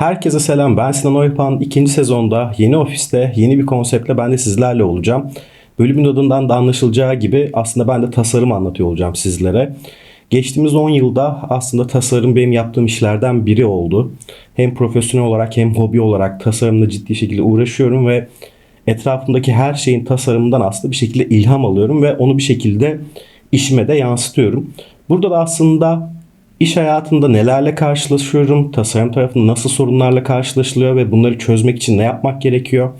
Herkese selam. Ben Sinan Oypan. İkinci sezonda yeni ofiste yeni bir konseptle ben de sizlerle olacağım. Bölümün adından da anlaşılacağı gibi aslında ben de tasarım anlatıyor olacağım sizlere. Geçtiğimiz 10 yılda aslında tasarım benim yaptığım işlerden biri oldu. Hem profesyonel olarak hem hobi olarak tasarımla ciddi şekilde uğraşıyorum ve etrafımdaki her şeyin tasarımından aslında bir şekilde ilham alıyorum ve onu bir şekilde işime de yansıtıyorum. Burada da aslında iş hayatında nelerle karşılaşıyorum, tasarım tarafında nasıl sorunlarla karşılaşılıyor ve bunları çözmek için ne yapmak gerekiyor,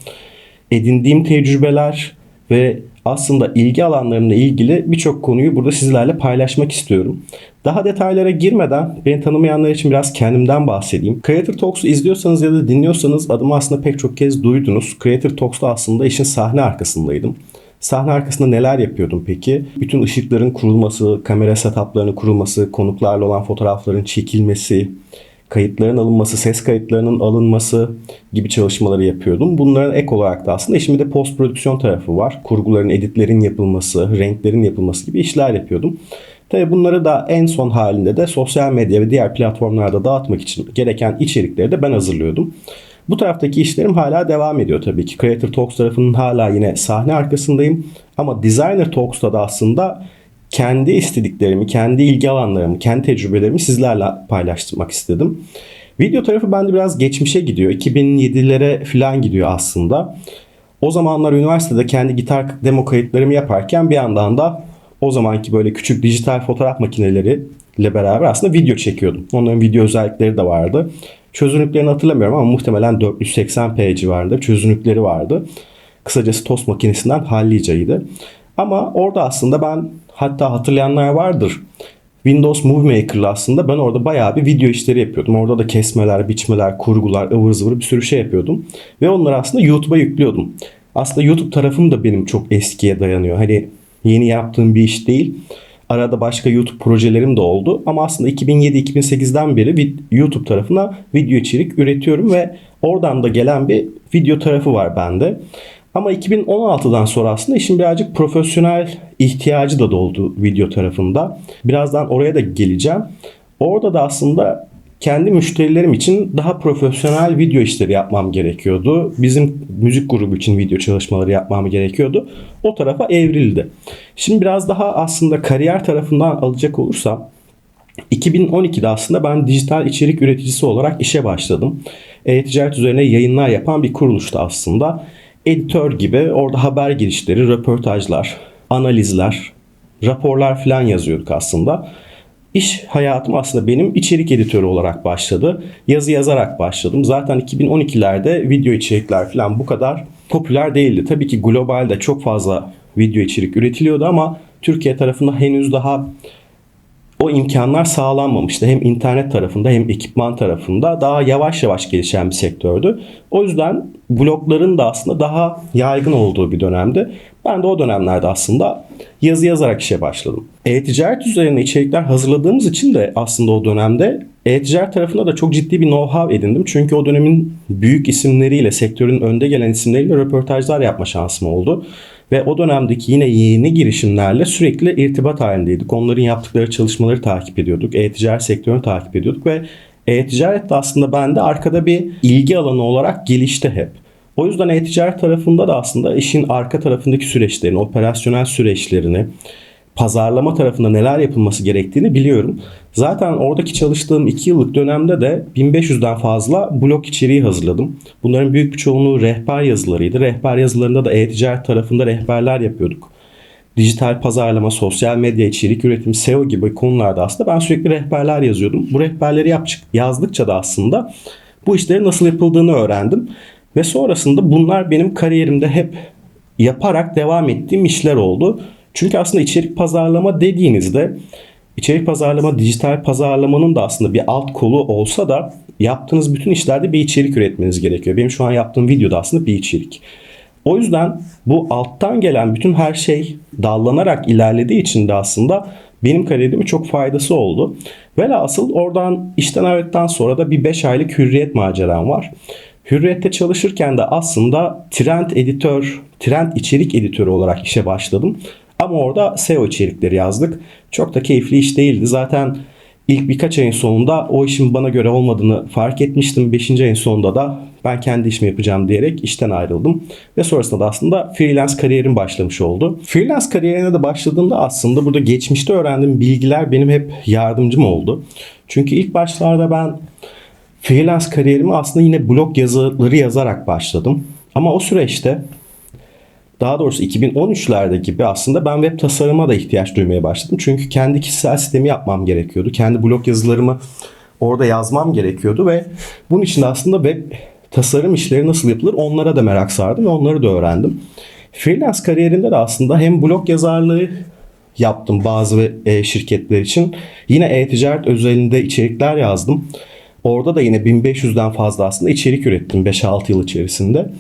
edindiğim tecrübeler ve aslında ilgi alanlarımla ilgili birçok konuyu burada sizlerle paylaşmak istiyorum. Daha detaylara girmeden beni tanımayanlar için biraz kendimden bahsedeyim. Creator Talks'u izliyorsanız ya da dinliyorsanız adımı aslında pek çok kez duydunuz. Creator Talks'ta aslında işin sahne arkasındaydım. Sahne arkasında neler yapıyordum peki? Bütün ışıkların kurulması, kamera setuplarının kurulması, konuklarla olan fotoğrafların çekilmesi, kayıtların alınması, ses kayıtlarının alınması gibi çalışmaları yapıyordum. Bunların ek olarak da aslında işimde post prodüksiyon tarafı var. Kurguların, editlerin yapılması, renklerin yapılması gibi işler yapıyordum. Tabi bunları da en son halinde de sosyal medya ve diğer platformlarda dağıtmak için gereken içerikleri de ben hazırlıyordum. Bu taraftaki işlerim hala devam ediyor tabii ki. Creator Talks tarafının hala yine sahne arkasındayım. Ama Designer Talks'ta da aslında kendi istediklerimi, kendi ilgi alanlarımı, kendi tecrübelerimi sizlerle paylaştırmak istedim. Video tarafı bende biraz geçmişe gidiyor. 2007'lere falan gidiyor aslında. O zamanlar üniversitede kendi gitar demo kayıtlarımı yaparken bir yandan da o zamanki böyle küçük dijital fotoğraf makineleri ile beraber aslında video çekiyordum. Onların video özellikleri de vardı. Çözünürlüklerini hatırlamıyorum ama muhtemelen 480p civarında çözünürlükleri vardı. Kısacası tost makinesinden hallicaydı. Ama orada aslında ben hatta hatırlayanlar vardır. Windows Movie Maker'la aslında ben orada bayağı bir video işleri yapıyordum. Orada da kesmeler, biçmeler, kurgular, ıvır zıvır bir sürü şey yapıyordum. Ve onları aslında YouTube'a yüklüyordum. Aslında YouTube tarafım da benim çok eskiye dayanıyor. Hani yeni yaptığım bir iş değil. Arada başka YouTube projelerim de oldu. Ama aslında 2007-2008'den beri YouTube tarafına video içerik üretiyorum ve oradan da gelen bir video tarafı var bende. Ama 2016'dan sonra aslında işin birazcık profesyonel ihtiyacı da doldu video tarafında. Birazdan oraya da geleceğim. Orada da aslında kendi müşterilerim için daha profesyonel video işleri yapmam gerekiyordu. Bizim müzik grubu için video çalışmaları yapmam gerekiyordu. O tarafa evrildi. Şimdi biraz daha aslında kariyer tarafından alacak olursam 2012'de aslında ben dijital içerik üreticisi olarak işe başladım. E-ticaret üzerine yayınlar yapan bir kuruluşta aslında. Editör gibi orada haber girişleri, röportajlar, analizler, raporlar falan yazıyorduk aslında. İş hayatım aslında benim içerik editörü olarak başladı. Yazı yazarak başladım. Zaten 2012'lerde video içerikler falan bu kadar popüler değildi. Tabii ki globalde çok fazla video içerik üretiliyordu ama Türkiye tarafında henüz daha o imkanlar sağlanmamıştı. Hem internet tarafında hem ekipman tarafında daha yavaş yavaş gelişen bir sektördü. O yüzden blogların da aslında daha yaygın olduğu bir dönemdi. Ben de o dönemlerde aslında yazı yazarak işe başladım. E-ticaret üzerine içerikler hazırladığımız için de aslında o dönemde e-ticaret tarafında da çok ciddi bir know-how edindim. Çünkü o dönemin büyük isimleriyle, sektörün önde gelen isimleriyle röportajlar yapma şansım oldu. Ve o dönemdeki yine yeni girişimlerle sürekli irtibat halindeydik. Onların yaptıkları çalışmaları takip ediyorduk. E-ticaret sektörünü takip ediyorduk ve e-ticaret de aslında bende arkada bir ilgi alanı olarak gelişti hep. O yüzden e-ticaret tarafında da aslında işin arka tarafındaki süreçlerini, operasyonel süreçlerini, pazarlama tarafında neler yapılması gerektiğini biliyorum. Zaten oradaki çalıştığım 2 yıllık dönemde de 1500'den fazla blog içeriği hazırladım. Bunların büyük bir çoğunluğu rehber yazılarıydı. Rehber yazılarında da e-ticaret tarafında rehberler yapıyorduk. Dijital pazarlama, sosyal medya içerik üretimi, SEO gibi konularda aslında ben sürekli rehberler yazıyordum. Bu rehberleri yap, yazdıkça da aslında bu işlerin nasıl yapıldığını öğrendim. Ve sonrasında bunlar benim kariyerimde hep yaparak devam ettiğim işler oldu. Çünkü aslında içerik pazarlama dediğinizde içerik pazarlama, dijital pazarlamanın da aslında bir alt kolu olsa da yaptığınız bütün işlerde bir içerik üretmeniz gerekiyor. Benim şu an yaptığım videoda aslında bir içerik. O yüzden bu alttan gelen bütün her şey dallanarak ilerlediği için de aslında benim kariyerime çok faydası oldu. Velhasıl oradan işten ayrıldıktan sonra da bir 5 aylık hürriyet maceram var. Hürriyet'te çalışırken de aslında trend editör, trend içerik editörü olarak işe başladım. Ama orada SEO içerikleri yazdık. Çok da keyifli iş değildi. Zaten ilk birkaç ayın sonunda o işin bana göre olmadığını fark etmiştim. Beşinci ayın sonunda da ben kendi işimi yapacağım diyerek işten ayrıldım. Ve sonrasında da aslında freelance kariyerim başlamış oldu. Freelance kariyerine de başladığımda aslında burada geçmişte öğrendiğim bilgiler benim hep yardımcım oldu. Çünkü ilk başlarda ben freelance kariyerimi aslında yine blog yazıları yazarak başladım. Ama o süreçte daha doğrusu 2013'lerde gibi aslında ben web tasarıma da ihtiyaç duymaya başladım. Çünkü kendi kişisel sistemi yapmam gerekiyordu. Kendi blog yazılarımı orada yazmam gerekiyordu ve bunun için aslında web tasarım işleri nasıl yapılır onlara da merak sardım ve onları da öğrendim. Freelance kariyerinde de aslında hem blog yazarlığı yaptım bazı e, şirketler için. Yine e-ticaret özelinde içerikler yazdım. Orada da yine 1500'den fazla aslında içerik ürettim 5-6 yıl içerisinde.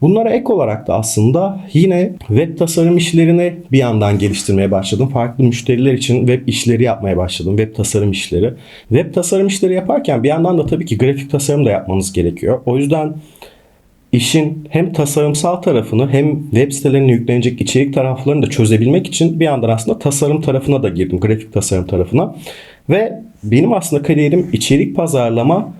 Bunlara ek olarak da aslında yine web tasarım işlerini bir yandan geliştirmeye başladım. Farklı müşteriler için web işleri yapmaya başladım. Web tasarım işleri. Web tasarım işleri yaparken bir yandan da tabii ki grafik tasarım da yapmanız gerekiyor. O yüzden işin hem tasarımsal tarafını hem web sitelerine yüklenecek içerik taraflarını da çözebilmek için bir yandan aslında tasarım tarafına da girdim. Grafik tasarım tarafına. Ve benim aslında kariyerim içerik pazarlama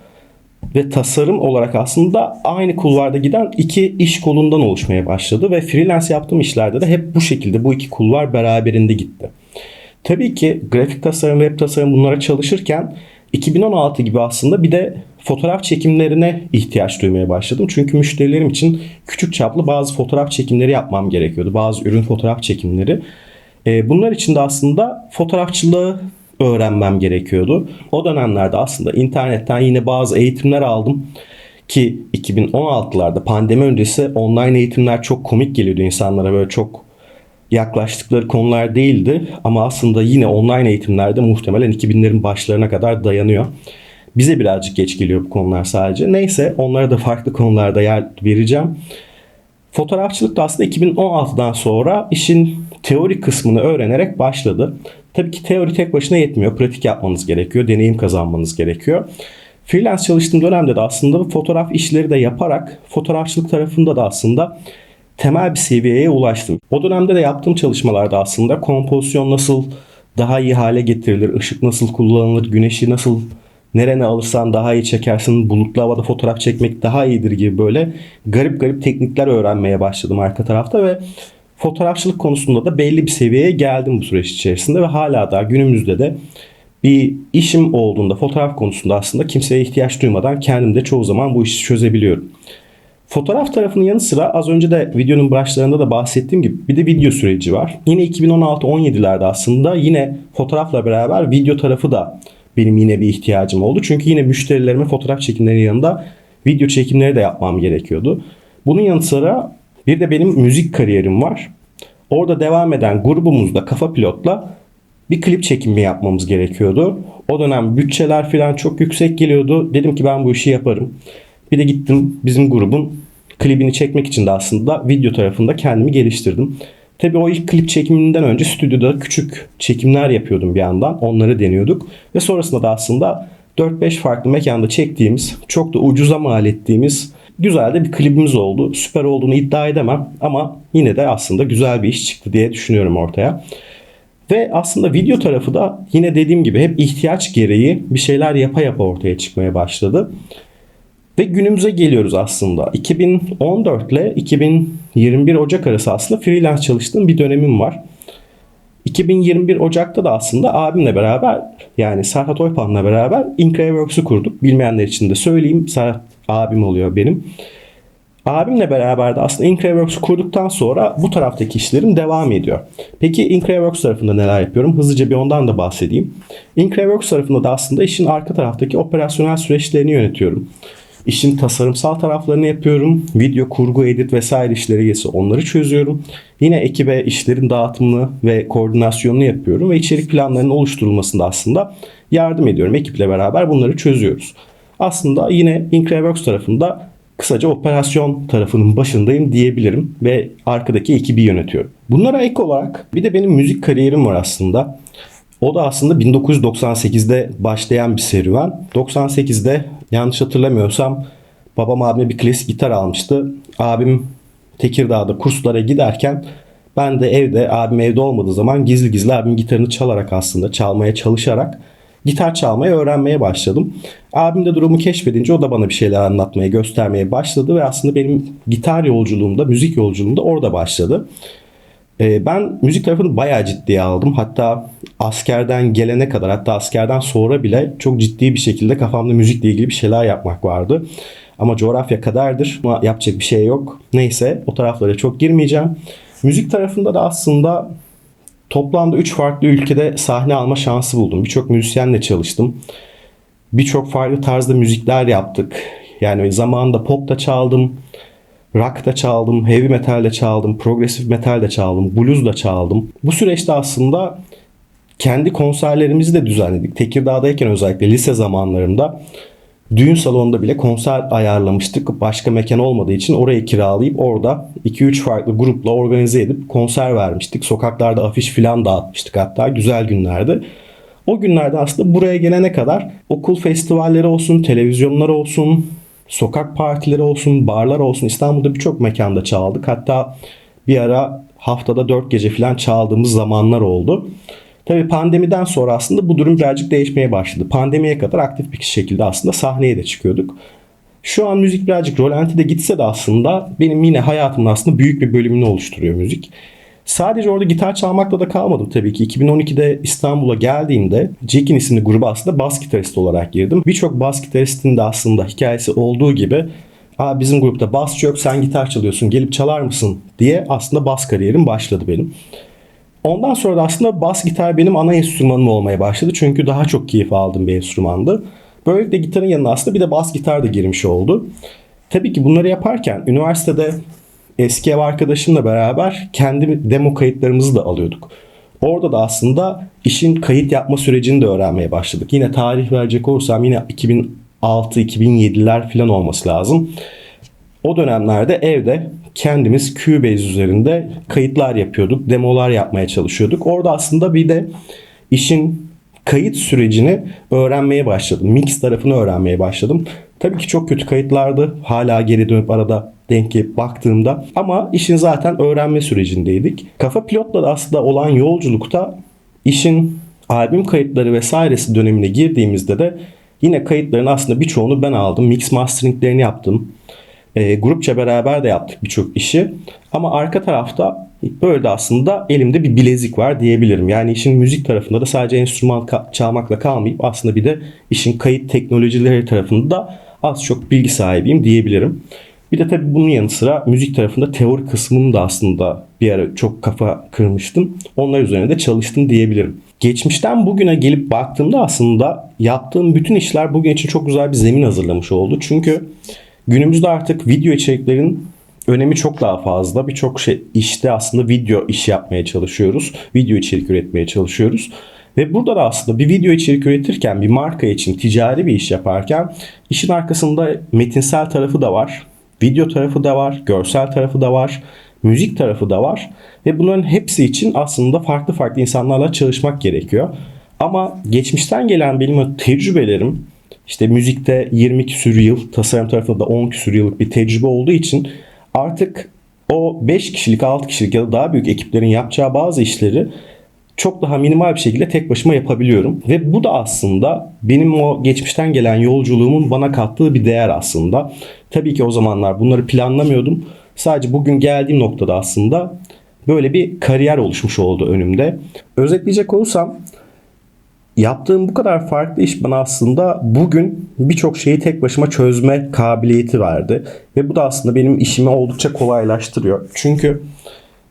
ve tasarım olarak aslında aynı kulvarda giden iki iş kolundan oluşmaya başladı ve freelance yaptığım işlerde de hep bu şekilde bu iki kulvar beraberinde gitti. Tabii ki grafik tasarım, web tasarım bunlara çalışırken 2016 gibi aslında bir de fotoğraf çekimlerine ihtiyaç duymaya başladım. Çünkü müşterilerim için küçük çaplı bazı fotoğraf çekimleri yapmam gerekiyordu. Bazı ürün fotoğraf çekimleri. Bunlar için de aslında fotoğrafçılığı öğrenmem gerekiyordu. O dönemlerde aslında internetten yine bazı eğitimler aldım ki 2016'larda pandemi öncesi online eğitimler çok komik geliyordu insanlara böyle çok yaklaştıkları konular değildi ama aslında yine online eğitimlerde muhtemelen 2000'lerin başlarına kadar dayanıyor. Bize birazcık geç geliyor bu konular sadece. Neyse onlara da farklı konularda yer vereceğim. Fotoğrafçılık da aslında 2016'dan sonra işin teori kısmını öğrenerek başladı. Tabii ki teori tek başına yetmiyor. Pratik yapmanız gerekiyor. Deneyim kazanmanız gerekiyor. Freelance çalıştığım dönemde de aslında fotoğraf işleri de yaparak fotoğrafçılık tarafında da aslında temel bir seviyeye ulaştım. O dönemde de yaptığım çalışmalarda aslında kompozisyon nasıl daha iyi hale getirilir, ışık nasıl kullanılır, güneşi nasıl nerene alırsan daha iyi çekersin, bulutlu havada fotoğraf çekmek daha iyidir gibi böyle garip garip teknikler öğrenmeye başladım arka tarafta ve fotoğrafçılık konusunda da belli bir seviyeye geldim bu süreç içerisinde ve hala da günümüzde de bir işim olduğunda fotoğraf konusunda aslında kimseye ihtiyaç duymadan kendim de çoğu zaman bu işi çözebiliyorum. Fotoğraf tarafının yanı sıra az önce de videonun başlarında da bahsettiğim gibi bir de video süreci var. Yine 2016-17'lerde aslında yine fotoğrafla beraber video tarafı da benim yine bir ihtiyacım oldu. Çünkü yine müşterilerime fotoğraf çekimleri yanında video çekimleri de yapmam gerekiyordu. Bunun yanı sıra bir de benim müzik kariyerim var. Orada devam eden grubumuzda Kafa Pilot'la bir klip çekimi yapmamız gerekiyordu. O dönem bütçeler falan çok yüksek geliyordu. Dedim ki ben bu işi yaparım. Bir de gittim bizim grubun klibini çekmek için de aslında video tarafında kendimi geliştirdim. Tabii o ilk klip çekiminden önce stüdyoda küçük çekimler yapıyordum bir yandan. Onları deniyorduk. Ve sonrasında da aslında 4-5 farklı mekanda çektiğimiz, çok da ucuza mal ettiğimiz güzel de bir klibimiz oldu. Süper olduğunu iddia edemem ama yine de aslında güzel bir iş çıktı diye düşünüyorum ortaya. Ve aslında video tarafı da yine dediğim gibi hep ihtiyaç gereği bir şeyler yapa yapa ortaya çıkmaya başladı. Ve günümüze geliyoruz aslında. 2014 ile 2021 Ocak arası aslında freelance çalıştığım bir dönemim var. 2021 Ocak'ta da aslında abimle beraber yani Serhat Oypan'la beraber Increworks'u kurduk. Bilmeyenler için de söyleyeyim. Serhat abim oluyor benim. Abimle beraber de aslında Increworks kurduktan sonra bu taraftaki işlerim devam ediyor. Peki Increworks tarafında neler yapıyorum? Hızlıca bir ondan da bahsedeyim. Increworks tarafında da aslında işin arka taraftaki operasyonel süreçlerini yönetiyorum. İşin tasarımsal taraflarını yapıyorum. Video, kurgu, edit vesaire işleri gelse onları çözüyorum. Yine ekibe işlerin dağıtımını ve koordinasyonunu yapıyorum ve içerik planlarının oluşturulmasında aslında yardım ediyorum. Ekiple beraber bunları çözüyoruz. Aslında yine Increworks tarafında kısaca operasyon tarafının başındayım diyebilirim ve arkadaki ekibi yönetiyorum. Bunlara ek olarak bir de benim müzik kariyerim var aslında. O da aslında 1998'de başlayan bir serüven. 98'de yanlış hatırlamıyorsam babam abime bir klasik gitar almıştı. Abim Tekirdağ'da kurslara giderken Ben de evde abim evde olmadığı zaman gizli gizli abimin gitarını çalarak aslında çalmaya çalışarak gitar çalmayı öğrenmeye başladım. Abim de durumu keşfedince o da bana bir şeyler anlatmaya, göstermeye başladı ve aslında benim gitar yolculuğumda, müzik yolculuğumda orada başladı. Ee, ben müzik tarafını bayağı ciddiye aldım. Hatta askerden gelene kadar hatta askerden sonra bile çok ciddi bir şekilde kafamda müzikle ilgili bir şeyler yapmak vardı. Ama coğrafya kaderdir. Ama yapacak bir şey yok. Neyse o taraflara çok girmeyeceğim. Müzik tarafında da aslında toplamda 3 farklı ülkede sahne alma şansı buldum. Birçok müzisyenle çalıştım. Birçok farklı tarzda müzikler yaptık. Yani zamanında pop da çaldım, rock da çaldım, heavy metal de çaldım, progresif metal de çaldım, blues da çaldım. Bu süreçte aslında kendi konserlerimizi de düzenledik. Tekirdağ'dayken özellikle lise zamanlarında düğün salonunda bile konser ayarlamıştık. Başka mekan olmadığı için orayı kiralayıp orada 2-3 farklı grupla organize edip konser vermiştik. Sokaklarda afiş filan dağıtmıştık hatta güzel günlerdi. O günlerde aslında buraya gelene kadar okul festivalleri olsun, televizyonlar olsun, sokak partileri olsun, barlar olsun İstanbul'da birçok mekanda çaldık. Hatta bir ara haftada 4 gece falan çaldığımız zamanlar oldu. Tabii pandemiden sonra aslında bu durum birazcık değişmeye başladı. Pandemiye kadar aktif bir şekilde aslında sahneye de çıkıyorduk. Şu an müzik birazcık rolantide gitse de aslında benim yine hayatımın aslında büyük bir bölümünü oluşturuyor müzik. Sadece orada gitar çalmakla da kalmadım tabii ki. 2012'de İstanbul'a geldiğimde Jekin isimli gruba aslında bas gitarist olarak girdim. Birçok bas gitaristin de aslında hikayesi olduğu gibi Aa, bizim grupta basçı yok sen gitar çalıyorsun gelip çalar mısın diye aslında bas kariyerim başladı benim. Ondan sonra da aslında bas gitar benim ana enstrümanım olmaya başladı. Çünkü daha çok keyif aldığım bir enstrümandı. Böylelikle gitarın yanına aslında bir de bas gitar da girmiş oldu. Tabii ki bunları yaparken üniversitede eski ev arkadaşımla beraber kendi demo kayıtlarımızı da alıyorduk. Orada da aslında işin kayıt yapma sürecini de öğrenmeye başladık. Yine tarih verecek olursam yine 2006-2007'ler falan olması lazım. O dönemlerde evde kendimiz Cubase üzerinde kayıtlar yapıyorduk, demolar yapmaya çalışıyorduk. Orada aslında bir de işin kayıt sürecini öğrenmeye başladım. Mix tarafını öğrenmeye başladım. Tabii ki çok kötü kayıtlardı. Hala geri dönüp arada denk gelip baktığımda. Ama işin zaten öğrenme sürecindeydik. Kafa Pilot'la da aslında olan yolculukta işin albüm kayıtları vesairesi dönemine girdiğimizde de yine kayıtların aslında birçoğunu ben aldım. Mix masteringlerini yaptım. E, grupça beraber de yaptık birçok işi. Ama arka tarafta böyle de aslında elimde bir bilezik var diyebilirim. Yani işin müzik tarafında da sadece enstrüman ka- çalmakla kalmayıp aslında bir de işin kayıt teknolojileri tarafında da az çok bilgi sahibiyim diyebilirim. Bir de tabii bunun yanı sıra müzik tarafında teori kısmını da aslında bir ara çok kafa kırmıştım. Onlar üzerine de çalıştım diyebilirim. Geçmişten bugüne gelip baktığımda aslında yaptığım bütün işler bugün için çok güzel bir zemin hazırlamış oldu. Çünkü günümüzde artık video içeriklerin önemi çok daha fazla. Birçok şey işte aslında video iş yapmaya çalışıyoruz. Video içerik üretmeye çalışıyoruz. Ve burada da aslında bir video içerik üretirken bir marka için ticari bir iş yaparken işin arkasında metinsel tarafı da var. Video tarafı da var, görsel tarafı da var, müzik tarafı da var ve bunların hepsi için aslında farklı farklı insanlarla çalışmak gerekiyor. Ama geçmişten gelen benim tecrübelerim işte müzikte 20 küsür yıl, tasarım tarafında da 10 küsür yıllık bir tecrübe olduğu için artık o 5 kişilik, 6 kişilik ya da daha büyük ekiplerin yapacağı bazı işleri çok daha minimal bir şekilde tek başıma yapabiliyorum. Ve bu da aslında benim o geçmişten gelen yolculuğumun bana kattığı bir değer aslında. Tabii ki o zamanlar bunları planlamıyordum. Sadece bugün geldiğim noktada aslında böyle bir kariyer oluşmuş oldu önümde. Özetleyecek olursam yaptığım bu kadar farklı iş bana aslında bugün birçok şeyi tek başıma çözme kabiliyeti verdi. Ve bu da aslında benim işimi oldukça kolaylaştırıyor. Çünkü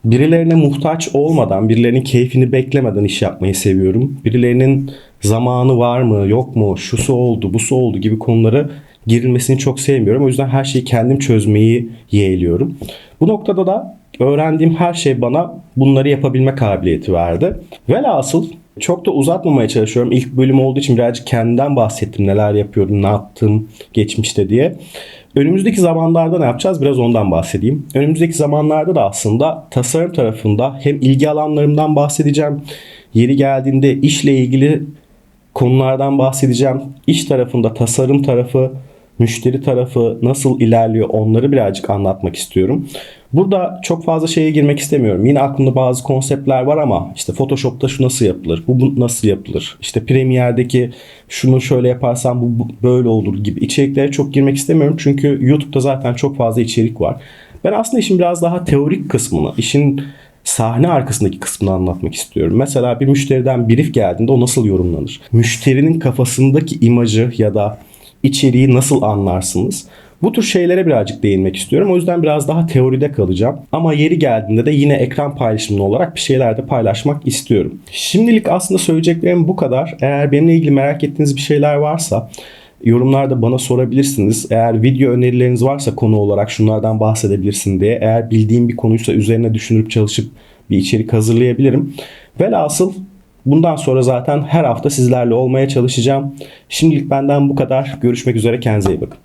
birilerine muhtaç olmadan, birilerinin keyfini beklemeden iş yapmayı seviyorum. Birilerinin zamanı var mı, yok mu, şusu oldu, busu oldu gibi konuları girilmesini çok sevmiyorum. O yüzden her şeyi kendim çözmeyi yeğliyorum. Bu noktada da öğrendiğim her şey bana bunları yapabilme kabiliyeti verdi. Velhasıl çok da uzatmamaya çalışıyorum. İlk bölüm olduğu için birazcık kendimden bahsettim. Neler yapıyordum, ne yaptım geçmişte diye. Önümüzdeki zamanlarda ne yapacağız? Biraz ondan bahsedeyim. Önümüzdeki zamanlarda da aslında tasarım tarafında hem ilgi alanlarımdan bahsedeceğim. Yeri geldiğinde işle ilgili konulardan bahsedeceğim. İş tarafında tasarım tarafı, müşteri tarafı nasıl ilerliyor onları birazcık anlatmak istiyorum. Burada çok fazla şeye girmek istemiyorum. Yine aklımda bazı konseptler var ama işte Photoshop'ta şu nasıl yapılır, bu, nasıl yapılır, işte Premiere'deki şunu şöyle yaparsam bu böyle olur gibi içeriklere çok girmek istemiyorum. Çünkü YouTube'da zaten çok fazla içerik var. Ben aslında işin biraz daha teorik kısmını, işin sahne arkasındaki kısmını anlatmak istiyorum. Mesela bir müşteriden brief geldiğinde o nasıl yorumlanır? Müşterinin kafasındaki imajı ya da içeriği nasıl anlarsınız? Bu tür şeylere birazcık değinmek istiyorum. O yüzden biraz daha teoride kalacağım. Ama yeri geldiğinde de yine ekran paylaşımlı olarak bir şeyler de paylaşmak istiyorum. Şimdilik aslında söyleyeceklerim bu kadar. Eğer benimle ilgili merak ettiğiniz bir şeyler varsa yorumlarda bana sorabilirsiniz. Eğer video önerileriniz varsa konu olarak şunlardan bahsedebilirsin diye. Eğer bildiğim bir konuysa üzerine düşünüp çalışıp bir içerik hazırlayabilirim. Velhasıl bundan sonra zaten her hafta sizlerle olmaya çalışacağım. Şimdilik benden bu kadar. Görüşmek üzere kendinize iyi bakın.